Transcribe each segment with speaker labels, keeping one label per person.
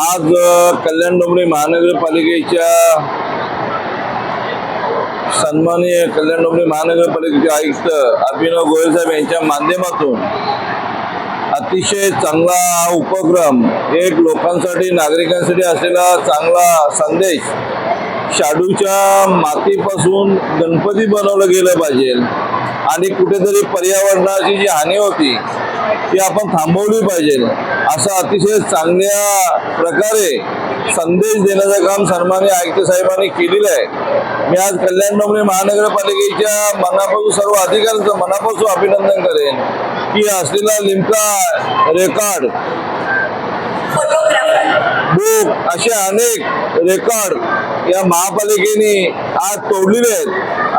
Speaker 1: आज कल्याण डोंबरी महानगरपालिकेच्या सन्माननीय कल्याण डोंबरी महानगरपालिकेचे आयुक्त अभिनव गोयल साहेब यांच्या माध्यमातून अतिशय चांगला हा उपक्रम एक लोकांसाठी नागरिकांसाठी असलेला चांगला संदेश शाडूच्या मातीपासून गणपती बनवलं गेलं पाहिजे. आणि कुठेतरी पर्यावरणाची जी हानी होती ती आपण थांबवली पाहिजे. असा अतिशय चांगल्या प्रकारे संदेश देण्याचं काम सन्मान्य आयुक्त साहेबांनी केलेलं आहे. मी आज कल्याण डोंबरी महानगरपालिकेच्या मनापासून सर्व अधिकाऱ्यांचं मनापासून अभिनंदन करेन की असलेला लिमका रेकॉर्ड बुक असे अनेक रेकॉर्ड या महापालिकेने आज तोडलेले आहेत.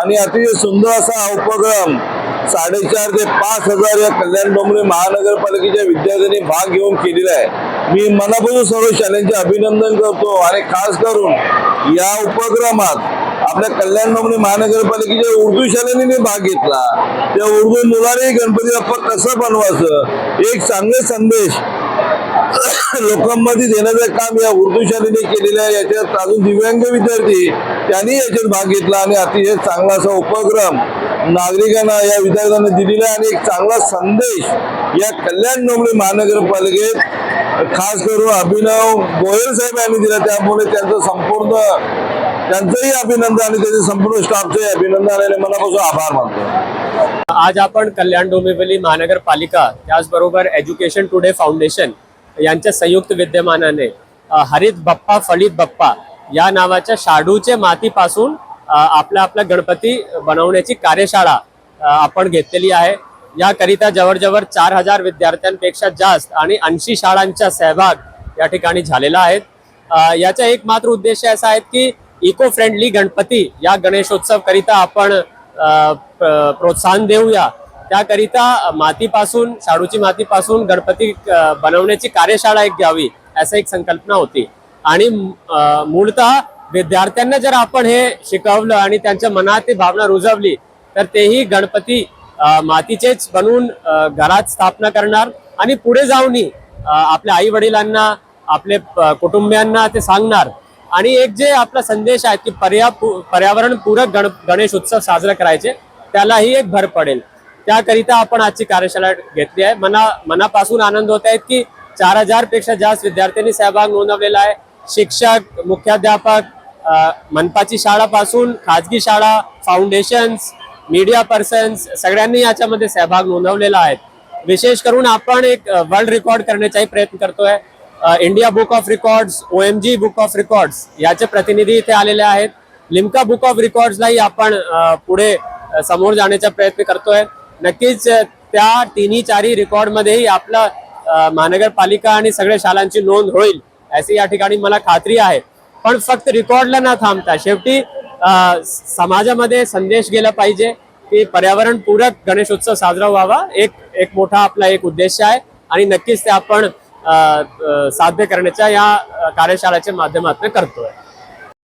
Speaker 1: आणि अतिशय सुंदर असा उपक्रम साडेचार ते पाच हजार या कल्याण डोंबिवली महानगरपालिकेच्या विद्यार्थ्यांनी भाग घेऊन केलेला आहे. मी मनापासून सर्व शाळांचे अभिनंदन करतो आणि खास करून या उपक्रमात आपल्या कल्याण डोंबिवली महानगरपालिकेच्या उर्दू शाळेने भाग घेतला. त्या उर्दू मुलाने गणपती बाप्पा कसं बनवायचं? एक चांगले संदेश लोकांमध्ये देण्याचं काम या उर्दू शाळेने केलेलं आहे. याच्यात अजून दिव्यांग विद्यार्थी त्यांनी याच्यात भाग घेतला आणि अतिशय चांगला असा उपक्रम नागरिकांना या विद्यार्थ्यांना दिलेला आहे. आणि एक चांगला संदेश या कल्याण डोंबिवली महानगरपालिकेत खास करून अभिनव गोयल साहेब यांनी दिला. त्यामुळे त्यांचं संपूर्ण त्यांचंही अभिनंदन आणि त्याचे संपूर्ण स्टाफचंही अभिनंदन आणि मनापासून आभार मानतो.
Speaker 2: आज आपण कल्याण डोंबिवली महानगरपालिका त्याचबरोबर एज्युकेशन टुडे फाउंडेशन यांच्या संयुक्त विद्यमानाने हरित बप्पा फलित बप्पा या नावाच्या शाडूचे मातीपासून आपला आपला गणपती बनवण्याची कार्यशाळा आपण घेतलेली आहे. याकरिता जवळजवळ चार हजार विद्यार्थ्यांपेक्षा जास्त आणि ऐंशी शाळांचा सहभाग या ठिकाणी झालेला आहे याचा एक मात्र उद्देश असा आहे की इको फ्रेंडली गणपती या गणेशोत्सव करिता आपण प्रोत्साहन देऊया. त्याकरिता मातीपासून शाडूची मातीपासून गणपती बनवण्याची कार्यशाळा एक घ्यावी असं एक संकल्पना होती. आणि मूळतः विद्यार्थ्यांना जर आपण हे शिकवलं आणि त्यांच्या मनात ती भावना रुजवली तर तेही गणपती मातीचेच बनवून घरात स्थापना करणार आणि पुढे जाऊनही आपल्या आई वडिलांना आपले कुटुंबियांना ते सांगणार. आणि एक जे आपला संदेश आहे की पर्या पर्यावरण पूरक गण गणेश उत्सव साजरा करायचे त्यालाही एक भर पडेल. त्याकरिता आपण आजची कार्यशाळा घेतली आहे. मना मनापासून आनंद होत आहेत की चार हजारपेक्षा जास्त विद्यार्थ्यांनी सहभाग नोंदवलेला आहे. शिक्षक मुख्याध्यापक मनपाची शाळापासून खाजगी शाळा फाउंडेशन्स मीडिया पर्सन्स सगळ्यांनी याच्यामध्ये सहभाग नोंदवलेला आहे. विशेष करून आपण एक वर्ल्ड रेकॉर्ड करण्याचाही प्रयत्न करतोय. India book of records O M G book of records याचे प्रतिनिधी इथे आलेले आहेत. लिम्का बुक ऑफ रेकॉर्ड्सलाही आपण पुढे समोर जाण्याचा प्रयत्न करतोय. नक्कीच त्या तिन्ही चारही रेकॉर्डमध्येही आपला महानगरपालिका आणि सगळ्या शाळांची नोंद होईल अशी या ठिकाणी मला खात्री आहे. पण फक्त रेकॉर्डला न थांबता शेवटी समाजामध्ये संदेश गेला पाहिजे की पर्यावरण पूरक गणेशोत्सव साजरा व्हावा एक एक मोठा आपला एक उद्देश आहे आणि नक्कीच ते आपण साध्य करण्याच्या या कार्यशाळेच्या माध्यमातून करतोय.